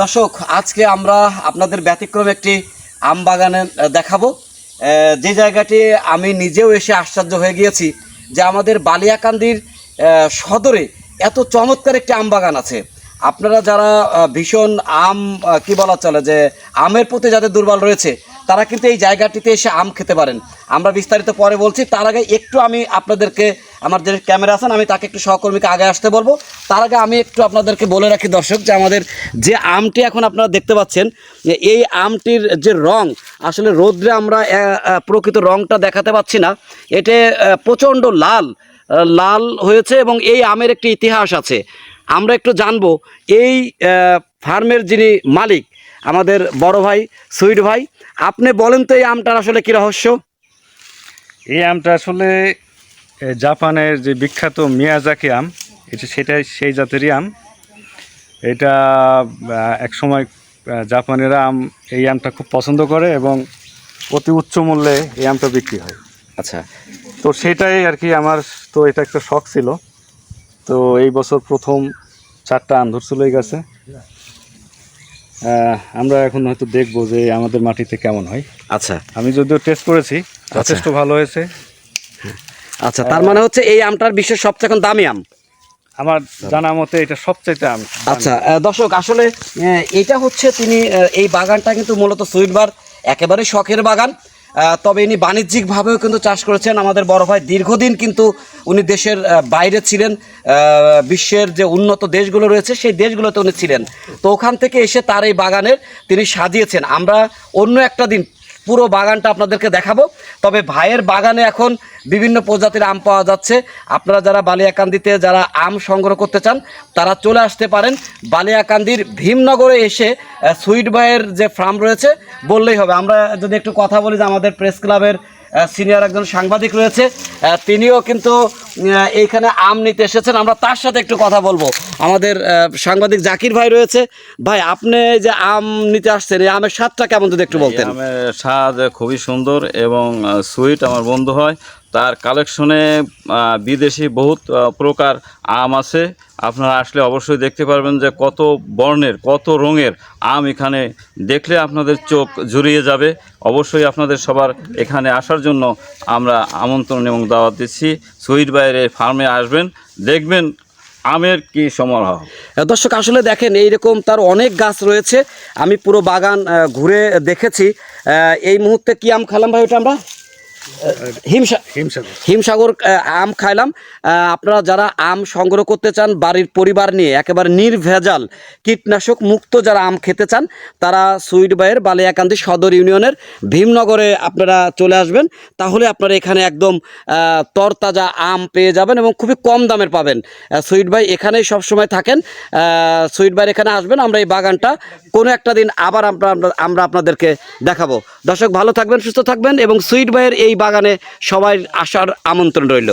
দর্শক, আজকে আমরা আপনাদের ব্যতিক্রম একটি আম বাগানে দেখাবো। যে জায়গাটি আমি নিজেও এসে আশ্চর্য হয়ে গিয়েছি যে আমাদের বালিয়াকান্দির সদরে এত চমৎকার একটি আম বাগান আছে। আপনারা যারা ভীষণ আম কি বলা চলে যে, আমের প্রতি যাদের দুর্বল রয়েছে তারা কিন্তু এই জায়গাটিতে এসে আম খেতে পারেন। আমরা বিস্তারিত পরে বলছি, তার আগে একটু আমি আপনাদেরকে, আমার যে ক্যামেরা আছেন, আমি তাকে একটু সহকর্মীকে আগে আসতে বলব। তার আগে আমি একটু আপনাদেরকে বলে রাখি দর্শক, যে আমাদের যে আমটি এখন আপনারা দেখতে পাচ্ছেন এই আমটির যে রং, আসলে রোদ্রে আমরা প্রকৃত রংটা দেখাতে পাচ্ছি না। এতে প্রচণ্ড লাল লাল হয়েছে এবং এই আমের একটি ইতিহাস আছে। আমরা একটু জানব, এই ফার্মের যিনি মালিক আমাদের বড় ভাই সুইট ভাই আপনি বলেন তো এই আমটার আসলে কি রহস্য? এই আমটা আসলে জাপানের যে বিখ্যাত মিয়াজাকি আম এটা সেটাই সেই জাতেরই আম। এটা এক সময় জাপানেরা আম এই আমটা খুব পছন্দ করে এবং অতি উচ্চ মূল্যে এই আমটা বিক্রি হয়। আচ্ছা। তো সেটাই আর কি আমার তো এটা একটা শখ ছিল। তো এই বছর প্রথম চারটা আম ধরছিল এই গাছে। আমরা এখন হয়তো দেখব যে আমাদের মাটিতে কেমন হয়। আচ্ছা। আমি যদিও টেস্ট করেছি যথেষ্ট ভালো হয়েছে। আচ্ছা তার মানে হচ্ছে এই আমটার বিশ্বের সবচেয়ে এখন দামি আম? আমার জানা মতে এটা সবচেয়ে আম। আচ্ছা দর্শক আসলে এটা হচ্ছে তিনি এই বাগানটা কিন্তু মূলত সুইটবার একেবারে শখের বাগান। তবে ইনি বাণিজ্যিকভাবেও কিন্তু চাষ করেছেন। আমাদের বড় ভাই দীর্ঘদিন কিন্তু উনি দেশের বাইরে ছিলেন বিশ্বের যে উন্নত দেশগুলো রয়েছে, সেই দেশগুলোতে উনি ছিলেন। তো ওখান থেকে এসে তার এই বাগানের তিনি সাজিয়েছেন। আমরা অন্য একটা দিন পুরো বাগানটা আপনাদেরকে দেখাবো। তবে ভাইয়ের বাগানে এখন বিভিন্ন প্রজাতির আম পাওয়া যাচ্ছে। আপনারা যারা বালিয়াকান্দিতে যারা আম সংগ্রহ করতে চান, তারা চলে আসতে পারেন বালিয়াকান্দির ভীমনগরে এসে সুইট ভাইয়ের যে ফার্ম রয়েছে, বললেই হবে। আমরা যদি একটু কথা বলি যে আমাদের প্রেস ক্লাবের সিনিয়র একজন সাংবাদিক রয়েছে। তিনিও কিন্তু এইখানে আম নিতে এসেছেন। আমরা তার সাথে একটু কথা বলব। আমাদের সাংবাদিক জাকির ভাই রয়েছে। ভাই আপনি যে আম নিতে আসছেন এই আমের স্বাদটা কেমন যদি একটু বলতেন? আমের স্বাদ খুবই সুন্দর এবং সুইট আমার বন্ধু হয়। তার কালেকশনে বিদেশি বহুত প্রকার আম আছে। আপনারা আসলে অবশ্যই দেখতে পারবেন যে কত বর্ণের, কত রঙের আম এখানে দেখলে আপনাদের চোখ জুড়িয়ে যাবে। অবশ্যই আপনাদের সবার এখানে আসার জন্য আমরা আমন্ত্রণ এবং দাওয়াত দিচ্ছি। সুইট বাইরে ফার্মে আসবেন, দেখবেন আমের কি সমারোহ। দর্শক, আসলে দেখেন, এইরকম তার অনেক গাছ রয়েছে। আমি পুরো বাগান ঘুরে দেখেছি। এই মুহূর্তে কি আম খেলাম ভাই ওটা আমরা? হিমসাগর। হিমসাগর আম খাইলাম। আপনারা যারা আম সংগ্রহ করতে চান বাড়ির পরিবার নিয়ে একেবারে নির্ভেজাল কীটনাশক মুক্ত যারা আম খেতে চান তারা সুইট বাইয়ের বালিয়াকান্দি সদর ইউনিয়নের ভীমনগরে আপনারা চলে আসবেন। তাহলে আপনারা এখানে একদম তরতাজা আম পেয়ে যাবেন এবং খুবই কম দামের পাবেন। সুইট ভাই এখানেই সবসময় থাকেন। সুইট ভাইয়ের এখানে আসবেন আমরা এই বাগানটা কোনো একটা দিন আবার আমরা আমরা- আপনাদেরকে দেখাবো। দর্শক ভালো থাকবেন সুস্থ থাকবেন এবং সুইট ভাইয়ের বাগানে সবাই আসার আমন্ত্রণ রইল।